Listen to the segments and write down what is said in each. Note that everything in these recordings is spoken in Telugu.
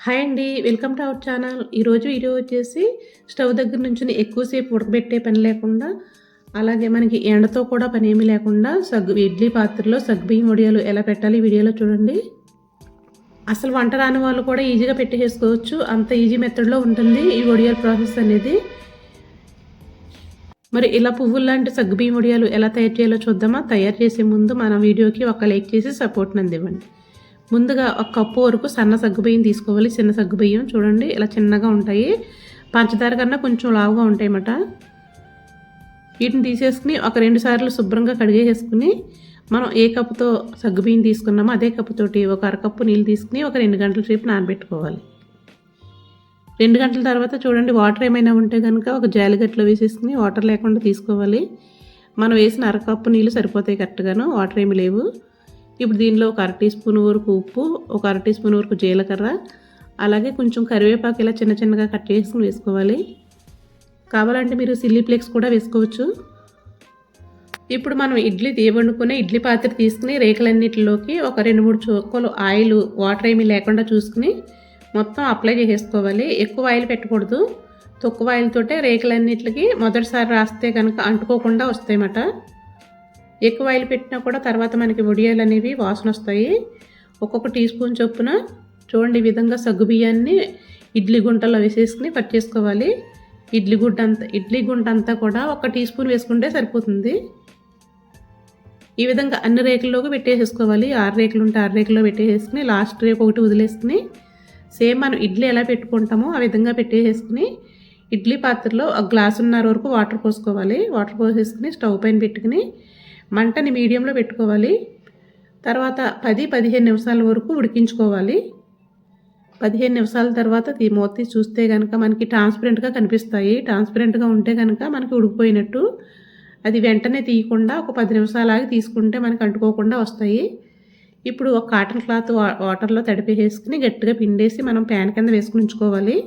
హాయ్ అండి వెల్కమ్ టు అవర్ ఛానల్. ఈరోజు వీడియో వచ్చేసి స్టవ్ దగ్గర నుంచి ఎక్కువసేపు ఉడకబెట్టే పని లేకుండా అలాగే మనకి ఎండతో కూడా పని ఏమీ లేకుండా సగ్గు ఇడ్లీ పాత్రలో సగ్బియ్యం వడియాలు ఎలా పెట్టాలి వీడియోలో చూడండి. అసలు వంట రాని వాళ్ళు కూడా ఈజీగా పెట్టేసుకోవచ్చు. అంత ఈజీ మెథడ్లో ఉంటుంది ఈ వడియాల ప్రాసెస్ అనేది. మరి ఇలా పువ్వులు లాంటి సగ్గుబియ్యం వడియాలు ఎలా తయారు చేయాలో చూద్దామా? తయారు చేసే ముందు మన వీడియోకి ఒక లైక్ చేసి సపోర్ట్ అందివ్వండి. ముందుగా ఒక కప్పు వరకు సన్న సగ్గుబియ్యం తీసుకోవాలి. చిన్న సగ్గుబియ్యం చూడండి ఇలా చిన్నగా ఉంటాయి. పంచదార కన్నా కొంచెం లావుగా ఉంటాయి అన్నమాట వీటిని తీసేసుకుని ఒక రెండు సార్లు శుభ్రంగా కడిగేసుకుని మనం ఏ కప్పుతో సగ్గుబియ్యం తీసుకున్నామో అదే కప్పుతోటి ఒక అరకప్పు నీళ్ళు తీసుకుని ఒక రెండు గంటల సేపు నానబెట్టుకోవాలి. రెండు గంటల తర్వాత చూడండి వాటర్ ఏమైనా ఉంటే కనుక ఒక జాలిగట్లో వేసేసుకుని వాటర్ లేకుండా తీసుకోవాలి. మనం వేసిన అరకప్పు నీళ్ళు సరిపోతాయి కరెక్ట్గాను. వాటర్ ఏమి లేవు. ఇప్పుడు దీనిలో ఒక అర టీ స్పూన్ వరకు ఉప్పు ఒక అర టీ స్పూన్ వరకు జీలకర్ర అలాగే కొంచెం కరివేపాకు ఇలా చిన్న చిన్నగా కట్ చేసుకుని వేసుకోవాలి. కావాలంటే మీరు సిల్లీ ఫ్లేక్స్ కూడా వేసుకోవచ్చు. ఇప్పుడు మనం ఇడ్లీ తీయబండుకునే ఇడ్లీ పాత్ర తీసుకుని రేకులన్నిటిలోకి ఒక రెండు మూడు చుక్కలు ఆయిల్ వాటర్ ఏమీ లేకుండా చూసుకుని మొత్తం అప్లై చేసేసుకోవాలి. ఎక్కువ ఆయిల్ పెట్టకూడదు. తక్కువ ఆయిల్ తోటే రేకులన్నిటికి మొదటిసారి రాస్తే కనుక అంటుకోకుండా వస్తాయన్నమాట. ఎక్కువ ఆయిల్ పెట్టినా కూడా తర్వాత మనకి వడియాలు అనేవి వాసన వస్తాయి. ఒక్కొక్క టీ స్పూన్ చొప్పున చూడండి ఈ విధంగా సగ్గు బియ్యాన్ని ఇడ్లీ గుంటలో వేసేసుకుని కట్ చేసుకోవాలి. ఇడ్లీ గుడ్డ అంతా ఇడ్లీ గుంట అంతా కూడా ఒక టీ స్పూన్ వేసుకుంటే సరిపోతుంది. ఈ విధంగా అన్ని రేకుల్లోకి పెట్టేసేసుకోవాలి. ఆరు రేకులు ఉంటే ఆరు రేకుల్లో పెట్టేసుకుని లాస్ట్ రేపు ఒకటి వదిలేసుకుని సేమ్ మనం ఇడ్లీ ఎలా పెట్టుకుంటామో ఆ విధంగా పెట్టేసుకుని ఇడ్లీ పాత్రలో ఒక గ్లాసున్నర వరకు వాటర్ పోసుకోవాలి. వాటర్ పోసేసుకుని స్టవ్ పైన పెట్టుకుని మంటని మీడియంలో పెట్టుకోవాలి. తర్వాత పది పదిహేను నిమిషాల వరకు ఉడికించుకోవాలి. పదిహేను నిమిషాల తర్వాత ఈ మూత చూస్తే కనుక మనకి ట్రాన్స్పరెంట్గా కనిపిస్తాయి. ట్రాన్స్పరెంట్గా ఉంటే కనుక మనకి ఉడికిపోయినట్టు. అది వెంటనే తీయకుండా ఒక పది నిమిషాలాగి తీసుకుంటే మనకి అంటుకోకుండా వస్తాయి. ఇప్పుడు ఒక కాటన్ క్లాత్ వాటర్లో తడిపేసేసుకుని గట్టిగా పిండేసి మనం ప్యాన్ కింద వేసుకుని ఉంచుకోవాలి.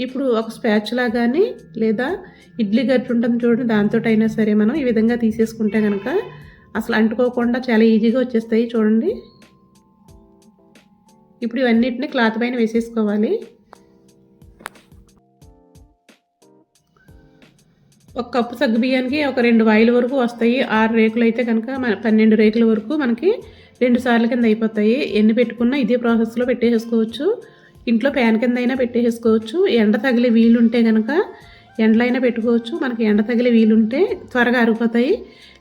ఇప్పుడు ఒక స్పాచ్లా కానీ లేదా ఇడ్లీ గట్టి ఉంటుంది చూడండి దాంతో అయినా సరే మనం ఈ విధంగా తీసేసుకుంటే కనుక అసలు అంటుకోకుండా చాలా ఈజీగా వచ్చేస్తాయి చూడండి. ఇప్పుడు ఇవన్నిటిని క్లాత్ పైన వేసేసుకోవాలి. ఒక కప్పు సగ్గు బియ్యానికి ఒక రెండు వాయిల వరకు వస్తాయి. ఆరు రేకులు అయితే కనుక మన పన్నెండు రేకుల వరకు మనకి రెండు సార్లు కింద అయిపోతాయి. ఎన్ని పెట్టుకున్నా ఇదే ప్రాసెస్లో పెట్టేసుకోవచ్చు ఇంట్లో ప్యాన్ కింద అయినా పెట్టేసుకోవచ్చు ఎండ తగిలే వీలుంటే కనుక ఎండలో అయినా పెట్టుకోవచ్చు. మనకి ఎండ తగిలే వీలుంటే త్వరగా అరిగిపోతాయి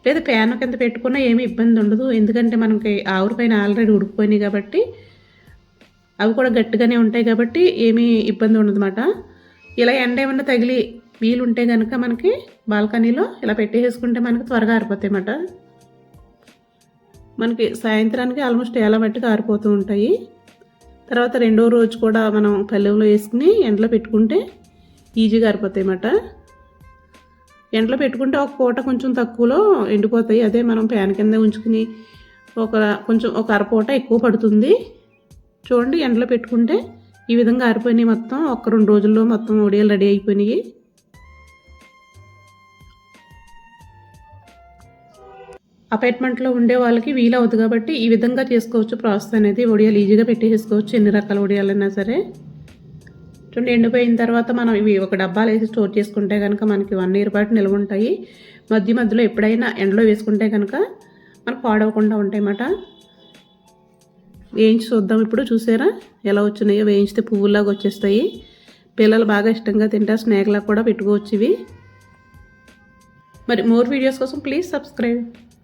లేదా ప్యాన్ కింద పెట్టుకున్నా ఏమీ ఇబ్బంది ఉండదు. ఎందుకంటే మనకి ఆవురిపైన ఆల్రెడీ ఉడికిపోయినాయి కాబట్టి అవి కూడా గట్టిగానే ఉంటాయి కాబట్టి ఏమీ ఇబ్బంది ఉండదన్నమాట. ఇలా ఎండ ఏమన్నా తగిలి వీలుంటే కనుక మనకి బాల్కనీలో ఇలా పెట్టేసుకుంటే మనకి త్వరగా ఆరిపోతాయి అన్నమాట. మనకి సాయంత్రానికి ఆల్మోస్ట్ ఎలా మట్టుకు ఆరిపోతూ ఉంటాయి. తర్వాత రెండో రోజు కూడా మనం పల్లెంలో వేసుకుని ఎండలో పెట్టుకుంటే ఈజీగా ఆరిపోతాయి అన్నమాట. ఎండలో పెట్టుకుంటే ఒక పూట కొంచెం తక్కువలో ఎండిపోతాయి. అదే మనం ప్యాన్ కింద ఉంచుకుని ఒక కొంచెం ఒక అరపూట ఎక్కువ పడుతుంది. చూడండి ఎండలో పెట్టుకుంటే ఈ విధంగా ఆరిపోయినాయి మొత్తం. ఒక రెండు రోజుల్లో మొత్తం ఒడియాలు రెడీ అయిపోయినాయి. అపార్ట్మెంట్లో ఉండే వాళ్ళకి వీలవుతుంది కాబట్టి ఈ విధంగా చేసుకోవచ్చు. ప్రాసెస్ అనేది ఒడియాలు ఈజీగా పెట్టేసుకోవచ్చు ఎన్ని రకాల ఒడియాలైనా సరే. చూడండి ఎండిపోయిన తర్వాత మనం ఇవి ఒక డబ్బాలు వేసి స్టోర్ చేసుకుంటే కనుక మనకి వన్ ఇయర్ పాటు నిల్వ ఉంటాయి. మధ్య మధ్యలో ఎప్పుడైనా ఎండలో వేసుకుంటే కనుక మనకు పాడవకుండా ఉంటాయి అన్నమాట వేయించి చూద్దాం ఇప్పుడు చూసారా? ఎలా వచ్చినాయో వేయించితే పువ్వులాగా వచ్చేస్తాయి. పిల్లలు బాగా ఇష్టంగా తింటారు స్నాక్లా కూడా పెట్టుకోవచ్చు ఇవి. మరి మోర్ వీడియోస్ కోసం please subscribe.